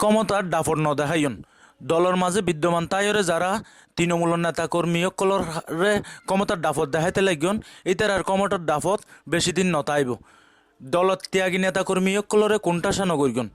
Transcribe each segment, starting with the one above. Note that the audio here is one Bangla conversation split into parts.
ক্ষমতার দাফর ন দেখাইন দলের মাঝে বিদ্যমান তাইরে যারা তৃণমূলের নেতা কর্মী রে ক্ষমতার দাফত দেখাইতে লাগিয়ন ইতার আর ক্ষমতার দাফত বেশি দিন নতাইব। দলত ত্যাগী নেতা কর্মী সকলরে কোনটাসা নগরগন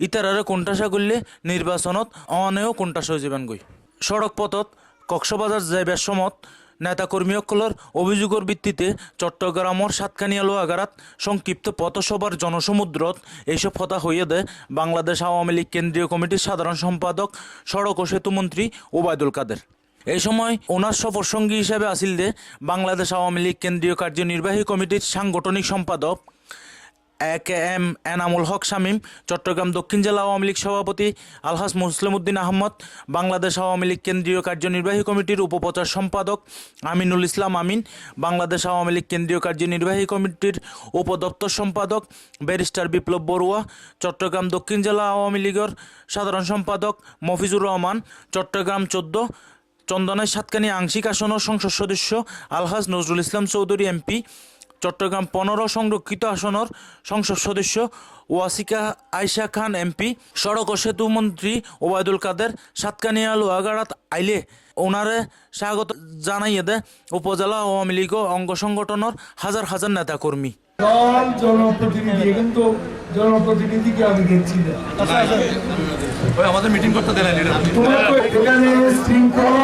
ইতারারে কোনটাসা করলে নির্বাচনত অনেও কোনটাসা হয়ে যাবেন গই সড়ক পথত কক্সবাজার যাইবার সমত নেতা কর্মী কর্মীসকলের অভিযোগের ভিত্তিতে চট্টগ্রামের সাতকানিয়া লোহাগারাত সংক্ষিপ্ত পথসভার জনসমুদ্রত এইসব কথা হইয়ে দেয় বাংলাদেশ আওয়ামী লীগ কেন্দ্রীয় কমিটির সাধারণ সম্পাদক, সড়ক ও সেতুমন্ত্রী ওবায়দুল কাদের। এই সময় ওনার সফর সঙ্গী হিসেবে আসিল দে বাংলাদেশ আওয়ামী লীগ কেন্দ্রীয় কার্যনির্বাহী কমিটির সাংগঠনিক সম্পাদক A K M Enamul Haque Shamim, Chattogram দক্ষিণ জেলা আওয়ামী লীগ সভাপতি আলহাস মুসলিম উদ্দিন আহমদ, বাংলাদেশ আওয়ামী লীগ কেন্দ্রীয় কার্যনির্বাহী কমিটির উপপ্রচার সম্পাদক আমিনুল ইসলাম আমিন, বাংলাদেশ আওয়ামী লীগ কেন্দ্রীয় কার্যনির্বাহী কমিটির উপদপ্তর সম্পাদক ব্যারিস্টার বিপ্লব বড়ুয়া, চট্টগ্রাম দক্ষিণ জেলা আওয়ামী লীগের সাধারণ সম্পাদক মফিজুর রহমান, চট্টগ্রাম চোদ্দ চন্দনাই সাতকানি আংশিক আসনের সংসদ সদস্য আলহাজ নজরুল ইসলাম চৌধুরী এমপি চট্টগ্রাম পনেরো সংরক্ষিত আসনের সংসদ সদস্য ওয়াসিকা আয়শা খান এমপি সড়ক ও সেতু মন্ত্রী ওবায়দুল কাদের সাতকানিয়া লোহাগাড়াত আইলে ওনারে স্বাগত জানাইয়ে দেয় উপজেলা আওয়ামী লীগ ও অঙ্গ সংগঠনের হাজার হাজার নেতাকর্মী। দল জনপ্রতিনিধি কিন্তু জনপ্রতিনিধিকে আমি দেখছি না। আমাদের মিটিং করতে দেন তোমরা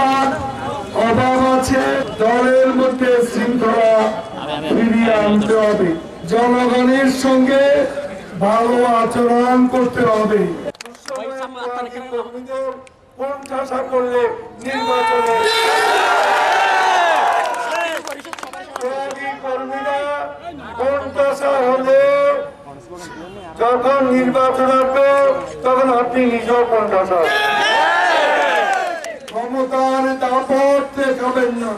জনগণের সঙ্গে ভালো আচরণ করতে হবে। কর্মীদের কোণঠাসা করলে নির্বাচনে কর্মীরা কোণঠাসা হলে যখন নির্বাচন আসবে তখন আপনি নিজেও কোণঠাসা। ক্ষমতার দাপট দেখাবেন না।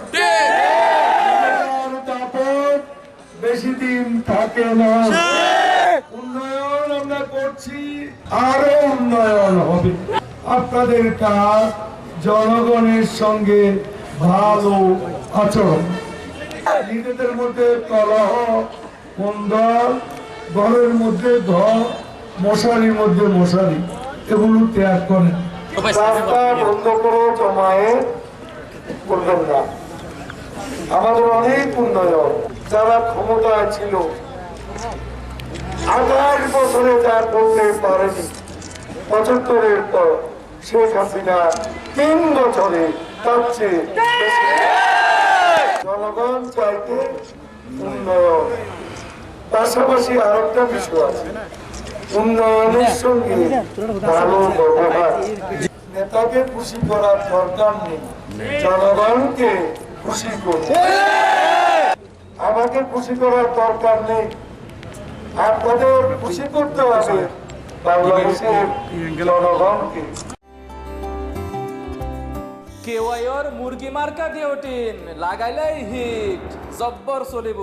থাকে না উন্নয়ন আমরা করছি আরও উন্নয়ন হবে। আপনাদের কাজ জনগণের সঙ্গে ভালো আচরণ। নিজেদের মধ্যে কলহ মন্দল ঘরের মধ্যে ঘর মশারির মধ্যে মশারি এগুলো ত্যাগ করেন। রাস্তা বন্ধ করে জমায়ে করবেন না। আমাদের অনেক উন্নয়ন। যারা ক্ষমতায় ছিল আঠাশ বছরে যা করতে পারেনি, পঁচাত্তরের পর শেখ হাসিনা তিন বছরে তার চেয়ে জনগণ চাইতে উন্নয়ন। পাশাপাশি আরেকটা বিষয় আছে, উন্নয়নের সঙ্গে ভালো ব্যবহার। নেতাকে খুশি করার দরকার নেই, জনগণকে খুশি আমাকে খুশি করার দরকার নেই। আপনাদের খুশি করতে হবে বাংলাদেশের জনগণকে। কেওয়াইর মুরগি মার্কা কেওটিন লাগাইলাই হিট, জব্বর চলিব।